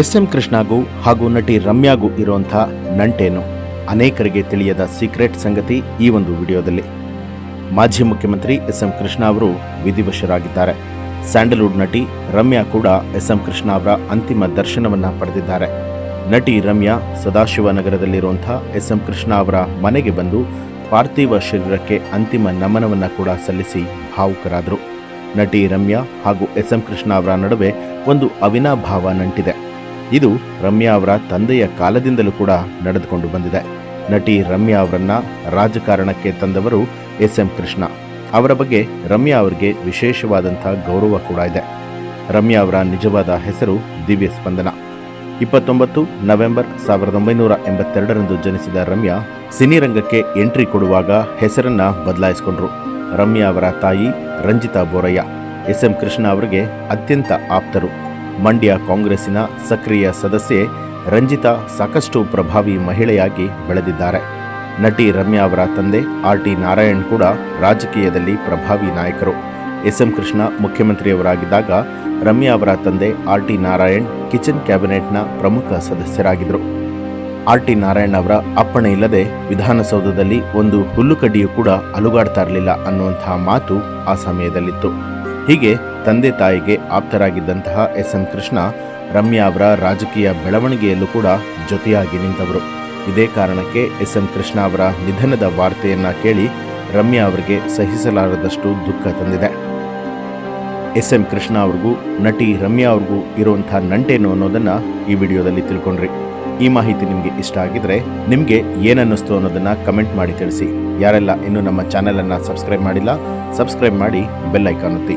S M ಕೃಷ್ಣಾಗೂ ಹಾಗೂ ನಟಿ ರಮ್ಯಾಗೂ ಇರುವಂಥ ನಂಟೇನು ಅನೇಕರಿಗೆ ತಿಳಿಯದ ಸೀಕ್ರೆಟ್ ಸಂಗತಿ ಈ ಒಂದು ವಿಡಿಯೋದಲ್ಲಿ. ಮಾಜಿ ಮುಖ್ಯಮಂತ್ರಿ ಎಸ್ ಎಂ ಕೃಷ್ಣ ಅವರು ವಿಧಿವಶರಾಗಿದ್ದಾರೆ. ಸ್ಯಾಂಡಲ್ವುಡ್ ನಟಿ ರಮ್ಯಾ ಕೂಡ ಎಸ್ ಎಂ ಕೃಷ್ಣ ಅವರ ಅಂತಿಮ ದರ್ಶನವನ್ನು ಪಡೆದಿದ್ದಾರೆ. ನಟಿ ರಮ್ಯಾ ಸದಾಶಿವನಗರದಲ್ಲಿರುವಂಥ ಎಸ್ ಎಂ ಕೃಷ್ಣ ಅವರ ಮನೆಗೆ ಬಂದು ಪಾರ್ಥಿವ ಶರೀರಕ್ಕೆ ಅಂತಿಮ ನಮನವನ್ನು ಕೂಡ ಸಲ್ಲಿಸಿ ಭಾವುಕರಾದರು. ನಟಿ ರಮ್ಯಾ ಹಾಗೂ ಎಸ್ ಎಂ ಕೃಷ್ಣ ಅವರ ನಡುವೆ ಒಂದು ಅವಿನಾಭಾವ ನಂಟಿದೆ. ಇದು ರಮ್ಯಾ ಅವರ ತಂದೆಯ ಕಾಲದಿಂದಲೂ ಕೂಡ ನಡೆದುಕೊಂಡು ಬಂದಿದೆ. ನಟಿ ರಮ್ಯಾ ಅವರನ್ನ ರಾಜಕಾರಣಕ್ಕೆ ತಂದವರು ಎಸ್ ಎಂ ಕೃಷ್ಣ. ಅವರ ಬಗ್ಗೆ ರಮ್ಯಾ ಅವರಿಗೆ ವಿಶೇಷವಾದಂಥ ಗೌರವ ಕೂಡ ಇದೆ. ರಮ್ಯಾ ಅವರ ನಿಜವಾದ ಹೆಸರು ದಿವ್ಯ ಸ್ಪಂದನ. ಇಪ್ಪತ್ತೊಂಬತ್ತು ನವೆಂಬರ್ ಸಾವಿರದ ಒಂಬೈನೂರ ಎಂಬತ್ತೆರಡರಂದು ಜನಿಸಿದ ರಮ್ಯಾ ಸಿನಿರಂಗಕ್ಕೆ ಎಂಟ್ರಿ ಕೊಡುವಾಗ ಹೆಸರನ್ನ ಬದಲಾಯಿಸಿಕೊಂಡ್ರು. ರಮ್ಯಾ ಅವರ ತಾಯಿ ರಂಜಿತಾ ಬೋರಯ್ಯ, ಎಸ್ ಎಂ ಕೃಷ್ಣ ಅವರಿಗೆ ಅತ್ಯಂತ ಆಪ್ತರು. ಮಂಡ್ಯ ಕಾಂಗ್ರೆಸ್ಸಿನ ಸಕ್ರಿಯ ಸದಸ್ಯೆ ರಂಜಿತಾ ಸಾಕಷ್ಟು ಪ್ರಭಾವಿ ಮಹಿಳೆಯಾಗಿ ಬೆಳೆದಿದ್ದಾರೆ. ನಟಿ ರಮ್ಯಾ ಅವರ ತಂದೆ ಆರ್ ಟಿ ನಾರಾಯಣ್ ಕೂಡ ರಾಜಕೀಯದಲ್ಲಿ ಪ್ರಭಾವಿ ನಾಯಕರು. ಎಸ್ ಎಂ ಕೃಷ್ಣ ಮುಖ್ಯಮಂತ್ರಿಯವರಾಗಿದ್ದಾಗ ರಮ್ಯಾ ಅವರ ತಂದೆ ಆರ್ ಟಿ ನಾರಾಯಣ್ ಕಿಚನ್ ಕ್ಯಾಬಿನೆಟ್ನ ಪ್ರಮುಖ ಸದಸ್ಯರಾಗಿದ್ದರು. ಆರ್ ಟಿ ನಾರಾಯಣ್ ಅವರ ಅಪ್ಪಣೆ ಇಲ್ಲದೆ ವಿಧಾನಸೌಧದಲ್ಲಿ ಒಂದು ಹುಲ್ಲುಕಡ್ಡಿಯೂ ಕೂಡ ಅಲುಗಾಡ್ತಾ ಇರಲಿಲ್ಲ ಅನ್ನುವಂತಹ ಮಾತು ಆ ಸಮಯದಲ್ಲಿತ್ತು. ಹೀಗೆ ತಂದೆ ತಾಯಿಗೆ ಆಪ್ತರಾಗಿದ್ದಂತಹ ಎಸ್ ಎಂ ಕೃಷ್ಣ, ರಮ್ಯಾ ಅವರ ರಾಜಕೀಯ ಬೆಳವಣಿಗೆಯಲ್ಲೂ ಕೂಡ ಜೊತೆಯಾಗಿ ನಿಂತವರು. ಇದೇ ಕಾರಣಕ್ಕೆ ಎಸ್ ಎಂ ಕೃಷ್ಣ ಅವರ ನಿಧನದ ವಾರ್ತೆಯನ್ನು ಕೇಳಿ ರಮ್ಯಾ ಅವರಿಗೆ ಸಹಿಸಲಾರದಷ್ಟು ದುಃಖ ತಂದಿದೆ. ಎಸ್ ಎಂ ಕೃಷ್ಣ ಅವ್ರಿಗೂ ನಟಿ ರಮ್ಯಾ ಅವ್ರಿಗೂ ಇರುವಂತಹ ನಂಟೇನು ಅನ್ನೋದನ್ನ ಈ ವಿಡಿಯೋದಲ್ಲಿ ತಿಳ್ಕೊಂಡ್ರಿ. ಈ ಮಾಹಿತಿ ನಿಮಗೆ ಇಷ್ಟ ಆಗಿದ್ರೆ ನಿಮಗೆ ಏನನ್ನಿಸ್ತು ಅನ್ನೋದನ್ನ ಕಮೆಂಟ್ ಮಾಡಿ ತಿಳಿಸಿ. ಯಾರೆಲ್ಲ ಇನ್ನೂ ನಮ್ಮ ಚಾನೆಲನ್ನು ಸಬ್ಸ್ಕ್ರೈಬ್ ಮಾಡಿಲ್ಲ, ಸಬ್ಸ್ಕ್ರೈಬ್ ಮಾಡಿ ಬೆಲ್ ಐಕಾನ್ ಒತ್ತಿ.